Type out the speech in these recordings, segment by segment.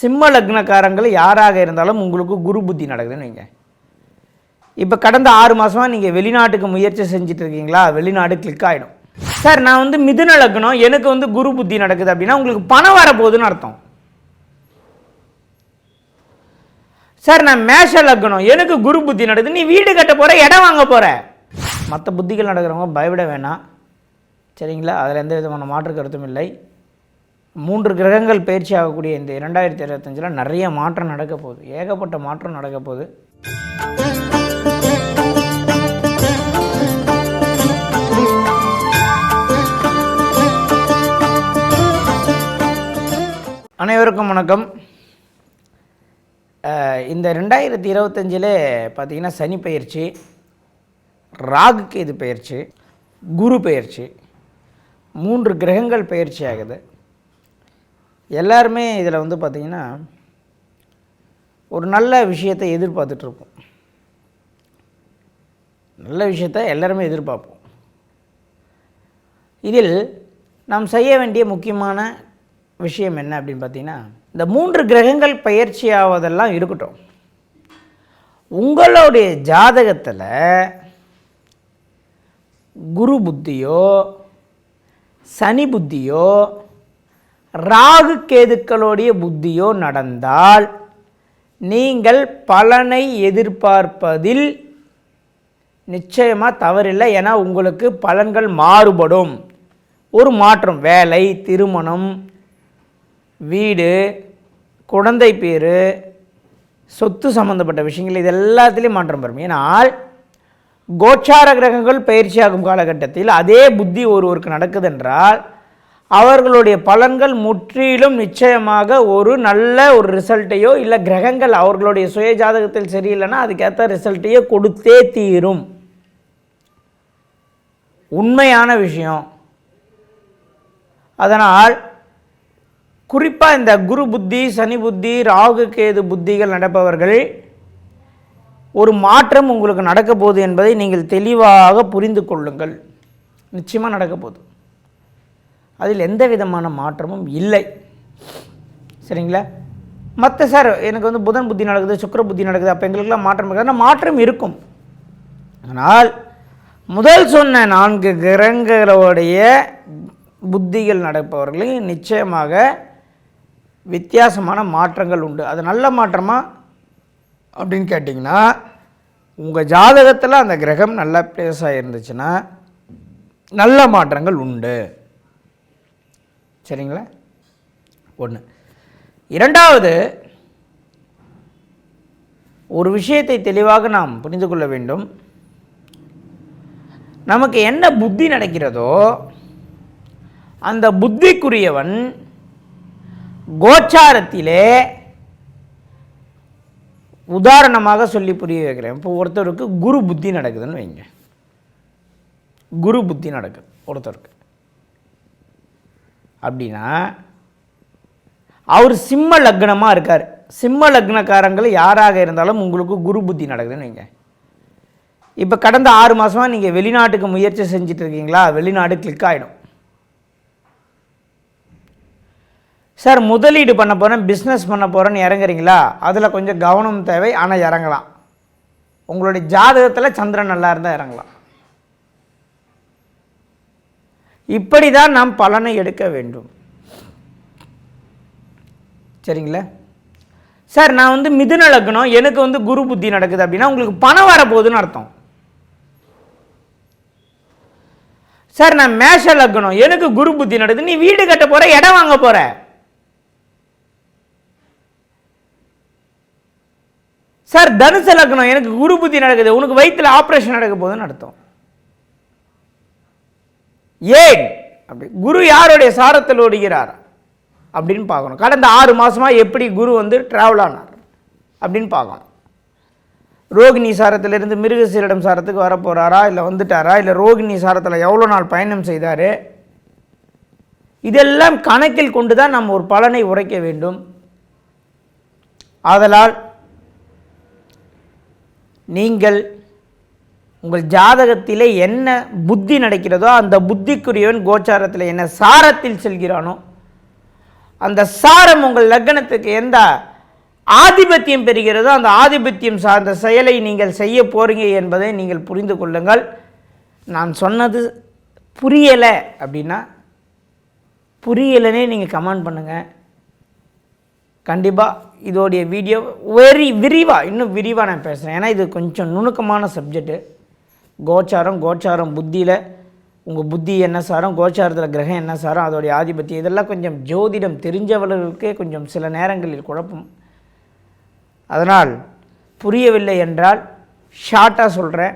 சிம்ம லக்னக்காரங்கள் யாராக இருந்தாலும் உங்களுக்கு குரு புத்தி நடக்குதுன்னு வைங்க. இப்போ கடந்த ஆறு மாதமாக நீங்கள் வெளிநாட்டுக்கு முயற்சி செஞ்சுட்டு இருக்கீங்களா? வெளிநாடு கிளிக் ஆகிடும் சார் நான் வந்து மிதுன லக்னம் எனக்கு வந்து குரு புத்தி நடக்குது அப்படின்னா உங்களுக்கு பணம் வரப்போகுதுன்னு அர்த்தம். சார் நான் மேஷ லக்னம் எனக்கு குரு புத்தி நடக்குது நீ வீடு கட்ட போகிற இடம் வாங்க போகிற மற்ற புத்திகள் நடக்கிறவங்க பயப்பட வேணாம். சரிங்களா? அதில் எந்த விதமான மாற்று கருத்தும் இல்லை. மூன்று கிரகங்கள் பயிற்சி ஆகக்கூடிய இந்த இரண்டாயிரத்தி இருபத்தஞ்சில் நிறைய மாற்றம் நடக்க போகுது. ஏகப்பட்ட மாற்றம் நடக்க போகுது. அனைவருக்கும் வணக்கம். இந்த ரெண்டாயிரத்தி இருபத்தஞ்சில் பார்த்தீங்கன்னா சனி பயிற்சி ராகுக்கு இது பயிற்சி குரு பயிற்சி மூன்று கிரகங்கள் பயிற்சி ஆகுது. எல்லாருமே இதில் வந்து பார்த்திங்கன்னா ஒரு நல்ல விஷயத்தை எதிர்பார்த்துட்ருப்போம். நல்ல விஷயத்தை எல்லாருமே எதிர்பார்ப்போம். இதில் நாம் செய்ய வேண்டிய முக்கியமான விஷயம் என்ன அப்படின்னு பார்த்தீங்கன்னா இந்த மூன்று கிரகங்கள் பயிற்சி ஆவதெல்லாம் இருக்கட்டும். உங்களுடைய ஜாதகத்தில் குரு புத்தியோ சனி புத்தியோ ராகு கேதுக்களுடைய புத்தியோ நடந்தால் நீங்கள் பலனை எதிர்பார்ப்பதில் நிச்சயமாக தவறில்லை. ஏன்னா உங்களுக்கு பலன்கள் மாறுபடும். ஒரு மாற்றம் வேலை திருமணம் வீடு குழந்தை பேர் சொத்து சம்மந்தப்பட்ட விஷயங்கள் இது எல்லாத்துலேயும் மாற்றம் வரும். ஏன்னால் கோச்சார கிரகங்கள் பயிற்சியாகும் காலகட்டத்தில் அதே புத்தி ஒருவருக்கு நடக்குதென்றால் அவர்களுடைய பலன்கள் முற்றிலும் நிச்சயமாக ஒரு நல்ல ஒரு ரிசல்ட்டையோ இல்லை கிரகங்கள் அவர்களுடைய சுய ஜாதகத்தில் சரியில்லைன்னா அதுக்கேற்ற ரிசல்ட்டையோ கொடுத்தே தீரும். உண்மையான விஷயம். அதனால் குறிப்பாக இந்த குரு புத்தி சனி புத்தி ராகு கேது புத்திகள் நடப்பவர்கள் ஒரு மாற்றம் உங்களுக்கு நடக்க போகுது என்பதை நீங்கள் தெளிவாக புரிந்து கொள்ளுங்கள். நிச்சயமாக நடக்க போகுது. அதில் எந்த விதமான மாற்றமும் இல்லை. சரிங்களா? மற்ற சார் எனக்கு வந்து புதன் புத்தி நடக்குது சுக்கிர புத்தி நடக்குது அப்போ எங்களுக்கெல்லாம் மாற்றம் இருக்காது. மாற்றம் இருக்கும். ஆனால் முதல் சொன்ன நான்கு கிரகங்களுடைய புத்திகள் நடப்பவர்களுக்கு நிச்சயமாக வித்தியாசமான மாற்றங்கள் உண்டு. அது நல்ல மாற்றமா அப்படின்னு கேட்டிங்கன்னா உங்கள் ஜாதகத்தில் அந்த கிரகம் நல்ல பிளேஸாக இருந்துச்சுன்னா நல்ல மாற்றங்கள் உண்டு. சரிங்களா? ஒன்று இரண்டாவது ஒரு விஷயத்தை தெளிவாக நாம் புரிந்து கொள்ள வேண்டும். நமக்கு என்ன புத்தி நடக்கிறதோ அந்த புத்திக்குரியவன் கோச்சாரத்திலே உதாரணமாக சொல்லி புரிய வைக்கிறேன். இப்போ ஒருத்தருக்கு குரு புத்தி நடக்குதுன்னு வைங்க. குரு புத்தி நடக்குது ஒருத்தருக்கு. அப்படின்னா அவர் சிம்ம லக்னமாக இருக்கார். சிம்ம லக்னக்காரங்கள் யாராக இருந்தாலும் உங்களுக்கு குரு புத்தி நடக்குதுன்னு நீங்கள் இப்போ கடந்த ஆறு மாதமாக நீங்கள் வெளிநாட்டுக்கு முயற்சி செஞ்சுட்டு இருக்கீங்களா? வெளிநாடு கிளிக் ஆகிடும் சார் முதலீடு பண்ண போகிறேன் பிஸ்னஸ் பண்ண போகிறேன்னு இறங்குறீங்களா? அதில் கொஞ்சம் கவனம் தேவை ஆனால் இறங்கலாம். உங்களுடைய ஜாதகத்தில் சந்திரன் நல்லா இருந்தால் இறங்கலாம். இப்படி தான் நாம் பலனை எடுக்க வேண்டும். சரிங்களா? சார் நான் வந்து மிதுன லக்னம் எனக்கு வந்து குரு புத்தி நடக்குது அப்படின்னா உங்களுக்கு பணம் வரப்போகுதுன்னு அர்த்தம். சார் நான் மேஷ லக்னம் எனக்கு குரு புத்தி நடக்குது நீ வீடு கட்ட போற இடம் வாங்க போற. சார் தனுச லக்னம் எனக்கு குரு புத்தி நடக்குது உனக்கு வயித்துல ஆப்ரேஷன் நடக்க போகுதுன்னு அர்த்தம். ஏன்? அப்படி. குரு யாருடைய சாரத்தில் ஓடுகிறார்? அப்படின்னு பார்க்கணும். கடந்த ஆறு மாதமாக எப்படி குரு வந்து ட்ராவல் ஆனார்? அப்படின்னு பார்க்கணும். ரோகிணி சாரத்திலிருந்து மிருகசீரிடம் சாரத்துக்கு வரப்போகிறாரா இல்லை வந்துட்டாரா? இல்லை ரோகிணி சாரத்தில் எவ்வளோ நாள் பயணம் செய்தார்? இதெல்லாம் கணக்கில் கொண்டு தான் நம்ம ஒரு பலனை உரைக்க வேண்டும். ஆதலால் நீங்கள் உங்கள் ஜாதகத்திலே என்ன புத்தி நடக்கிறதோ அந்த புத்திக்குரியவன் கோச்சாரத்தில் என்ன சாரத்தில் செல்கிறானோ அந்த சாரம் உங்கள் லக்னத்துக்கு எந்த ஆதிபத்தியம் பெறுகிறதோ அந்த ஆதிபத்தியம் சார்ந்த செயலை நீங்கள் செய்ய போகிறீங்க என்பதை நீங்கள் புரிந்து கொள்ளுங்கள். நான் சொன்னது புரியலை அப்படின்னா புரியலைன்னே நீங்கள் கமெண்ட் பண்ணுங்கள் கண்டிப்பாக இதோடைய வீடியோ வெரி விரிவாக இன்னும் விரிவாக நான் பேசுகிறேன் ஏன்னா இது கொஞ்சம் நுணுக்கமான சப்ஜெக்ட்டு. கோச்சாரம் கோச்சாரம் புத்தியில் உங்கள் புத்தி என்ன சாரம் கோச்சாரத்தில் கிரகம் என்ன சாரம் அதோடைய ஆதிபத்தியம் இதெல்லாம் கொஞ்சம் ஜோதிடம் தெரிஞ்சவர்களுக்கே கொஞ்சம் சில நேரங்களில் குழப்பம். அதனால் புரியவில்லை என்றால் ஷார்ட்டாக சொல்கிறேன்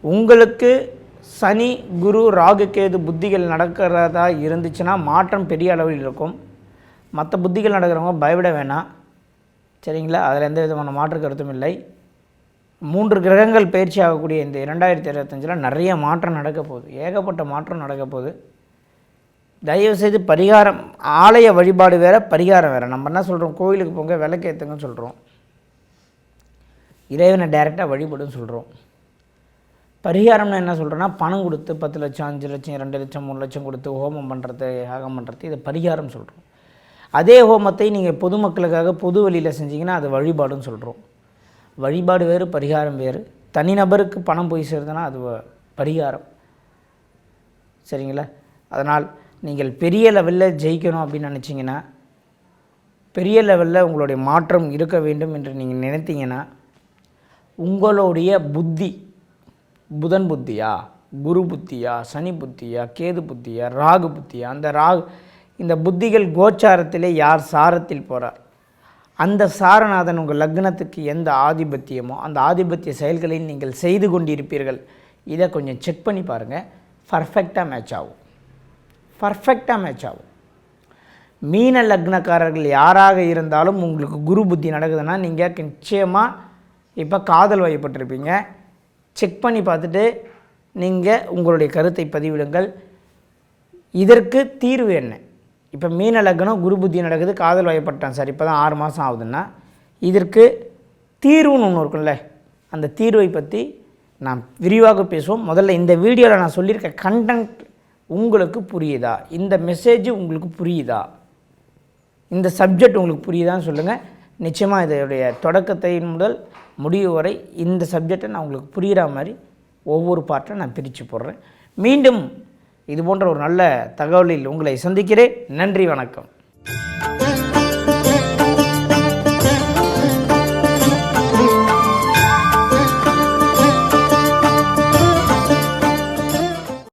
உங்களுக்கு சனி குரு ராகு கேது புத்திகள் நடக்கிறதா இருந்துச்சுன்னா மாற்றம் பெரிய அளவில் இருக்கும். மற்ற புத்திகள் நடக்கிறவங்க பயப்பட வேணாம். சரிங்களா? அதில் எந்த விதமான மாற்று கருத்தும் இல்லை. மூன்று கிரகங்கள் பயிற்சி ஆகக்கூடிய இந்த இரண்டாயிரத்தி இருபத்தஞ்சில் நிறைய மாற்றம் நடக்க போகுது. ஏகப்பட்ட மாற்றம் நடக்க போகுது. தயவுசெய்து பரிகாரம் ஆலய வழிபாடு வேறு பரிகாரம் வேறு. நம்ம என்ன சொல்கிறோம் கோயிலுக்கு போங்க விளக்கேற்றுங்கன்னு சொல்கிறோம் இறைவனை டைரெக்டாக வழிபடுன்னு சொல்கிறோம் பரிகாரம்னு என்ன சொல்கிறேன்னா பணம் கொடுத்து பத்து லட்சம் அஞ்சு லட்சம் ரெண்டு லட்சம் மூணு லட்சம் கொடுத்து ஹோமம் பண்ணுறது யாகம் பண்ணுறது இதை பரிகாரம் சொல்கிறோம் அதே ஹோமத்தை நீங்கள் பொதுமக்களுக்காக பொது வழியில் செஞ்சீங்கன்னா அது வழிபாடுன்னு சொல்கிறோம் வழிபாடு வேறு பரிகாரம் வேறு. தனிநபருக்கு பணம் போய் சேருதுன்னா அது பரிகாரம். சரிங்களா? அதனால் நீங்கள் பெரிய லெவலில் ஜெயிக்கணும் அப்படின்னு நினச்சிங்கன்னா பெரிய லெவலில் உங்களுடைய மாற்றம் இருக்க வேண்டும் என்று நீங்கள் நினைத்தீங்கன்னா உங்களுடைய புத்தி புதன் புத்தியா குரு புத்தியா சனி புத்தியா கேது புத்தியா ராகு புத்தியா அந்த ராகு இந்த புத்திகள் கோச்சாரத்திலே யார் சாரத்தில் போகிறார் அந்த சாரநாதன் உங்கள் லக்னத்துக்கு எந்த ஆதிபத்தியமோ அந்த ஆதிபத்திய செயல்களை நீங்கள் செய்து கொண்டிருப்பீர்கள். இதை கொஞ்சம் செக் பண்ணி பாருங்கள் பர்ஃபெக்டாக மேட்ச் ஆகும். பர்ஃபெக்டாக மேட்ச் ஆகும். மீன லக்னக்காரர்கள் யாராக இருந்தாலும் உங்களுக்கு குரு புத்தி நடக்குதுன்னா நீங்கள் நிச்சயமாக இப்போ காதல் வயப்பட்டிருப்பீங்க. செக் பண்ணி பார்த்துட்டு நீங்கள் உங்களுடைய கருத்தை பதிவிடுங்கள். இதற்கு தீர்வு என்ன? இப்போ மீன லக்னம் குரு புத்தி நடக்குது காதல் வயப்பட்டான் சார் இப்போ தான் ஆறு மாதம் ஆகுதுன்னா இதற்கு தீர்வுன்னு ஒன்று இருக்கும்ல அந்த தீர்வை பற்றி நாம் விரிவாக பேசுவோம். முதல்ல இந்த வீடியோவில் நான் சொல்லியிருக்க கண்டென்ட் உங்களுக்கு புரியுதா? இந்த மெசேஜ் உங்களுக்கு புரியுதா? இந்த சப்ஜெக்ட் உங்களுக்கு புரியுதான்னு சொல்லுங்கள் நிச்சயமாக இதோடைய தொடக்கத்தை முதல் முடிவு வரை இந்த சப்ஜெக்டை நான் உங்களுக்கு புரிகிற மாதிரி ஒவ்வொரு பாட்டை நான் பிரித்து போடுறேன். மீண்டும் இது போன்ற ஒரு நல்ல தகவலில் உங்களை சந்திக்கிறேன். நன்றி வணக்கம்.